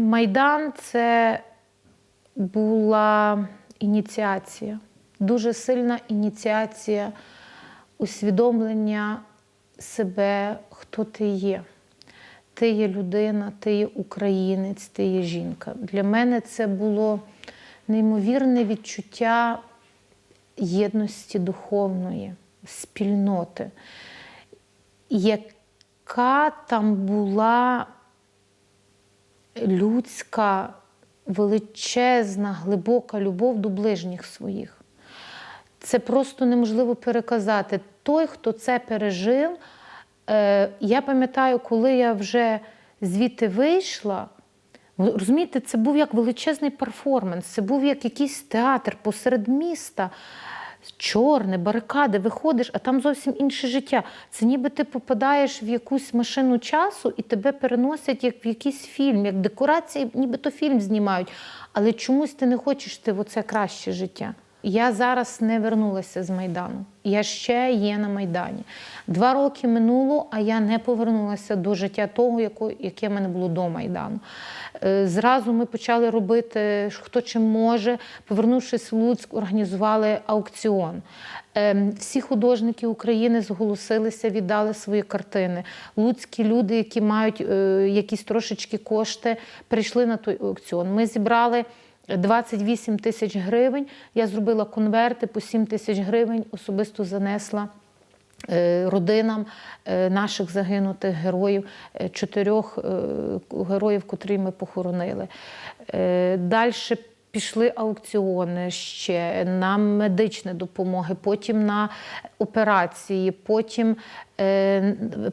Майдан це була ініціація, дуже сильна ініціація усвідомлення себе, хто ти є. Ти є людина, ти є українець, ти є жінка. Для мене це було неймовірне відчуття єдності духовної, спільноти, яка там була людська, величезна, глибока любов до ближніх своїх. Це просто неможливо переказати. Той, хто це пережив, е, я пам'ятаю, коли я вже звідти вийшла. Розумієте, це був як величезний перформанс, це був як якийсь театр посеред міста. Чорне, барикади, виходиш, а там зовсім інше життя. Це ніби ти попадаєш в якусь машину часу і тебе переносять як в якийсь фільм, як декорації, ніби то фільм знімають. Але чомусь ти не хочеш ти в оце краще життя. Я зараз не вернулася з Майдану. Я ще є на Майдані. Два роки минуло, а я не повернулася до життя того, яке в мене було до Майдану. Е, Зразу ми почали робити, хто чим може. Повернувшись в Луцьк, організували аукціон. Ем, Всі художники України зголосилися, віддали свої картини. Луцькі люди, які мають е, якісь трошечки кошти, прийшли на той аукціон. Ми зібрали 28 тисяч гривень. Я зробила конверти по 7 тисяч гривень, особисто занесла. е, Родинам е, наших загинутих героїв, е, чотирьох героїв, котрі ми похоронили. Далі пішли аукціони ще на медичні допомоги, потім на операції, потім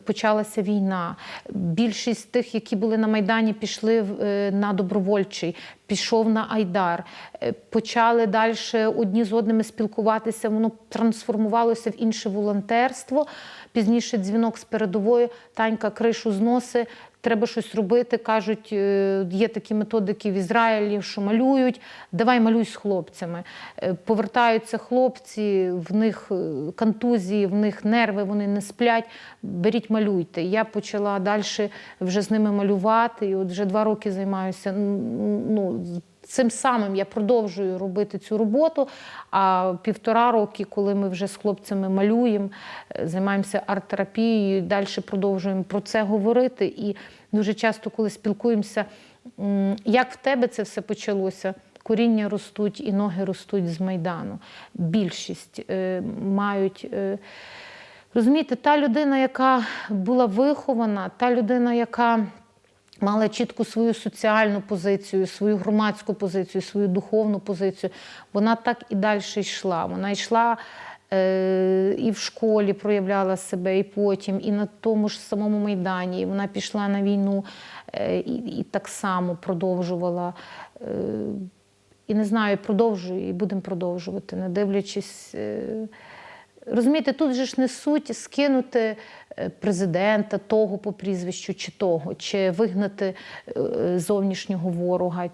почалася війна. Більшість тих, які були на Майдані, пішли е, на добровольчий, пішов на Айдар. Е, Почали далі одні з одними спілкуватися, воно трансформувалося в інше волонтерство. Пізніше дзвінок з передової, Танька кришу зноси, треба щось робити. Кажуть, е, є такі методики в Ізраїлі, що малюють. Давай малюй з хлопцями. Е, Повертаються хлопці, в них е, контузії, в них нерви, вони не сплять. Беріть, малюйте. Я почала далі вже з ними малювати. І от вже два роки займаюся. Ну, Цим самим я продовжую робити цю роботу. А півтора роки, коли ми вже з хлопцями малюємо, е, займаємося арт-терапією, далі продовжуємо про це говорити. І дуже часто, коли спілкуємося, як в тебе це все почалося? Коріння ростуть і ноги ростуть з Майдану. Більшість е, мають. Е, розумієте, та людина, яка була вихована, та людина, яка мала чітку свою соціальну позицію, свою громадську позицію, свою духовну позицію, вона так і далі йшла. Вона йшла е, і в школі проявляла себе, і потім, і на тому ж самому Майдані. І вона пішла на війну е, і, і так само продовжувала. Е, і не знаю, продовжую, і будемо продовжувати, не дивлячись. Розумієте, тут же ж не суть скинути е, президента того по прізвищу чи того, чи вигнати е, зовнішнього ворога.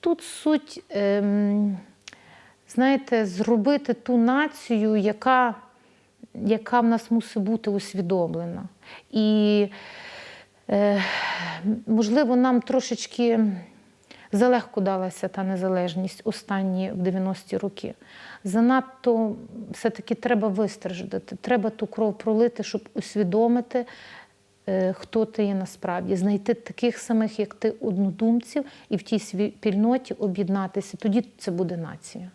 Тут суть, ем, знаєте, зробити ту націю, яка, яка в нас мусить бути усвідомлена. І, е, можливо, нам трошечки залегко далася та незалежність останні в 90-ті роки. Занадто все-таки треба вистраждати, треба ту кров пролити, щоб усвідомити, е, хто ти є насправді, знайти таких самих, як ти, однодумців, і в тій спільноті об'єднатися. Тоді це буде нація.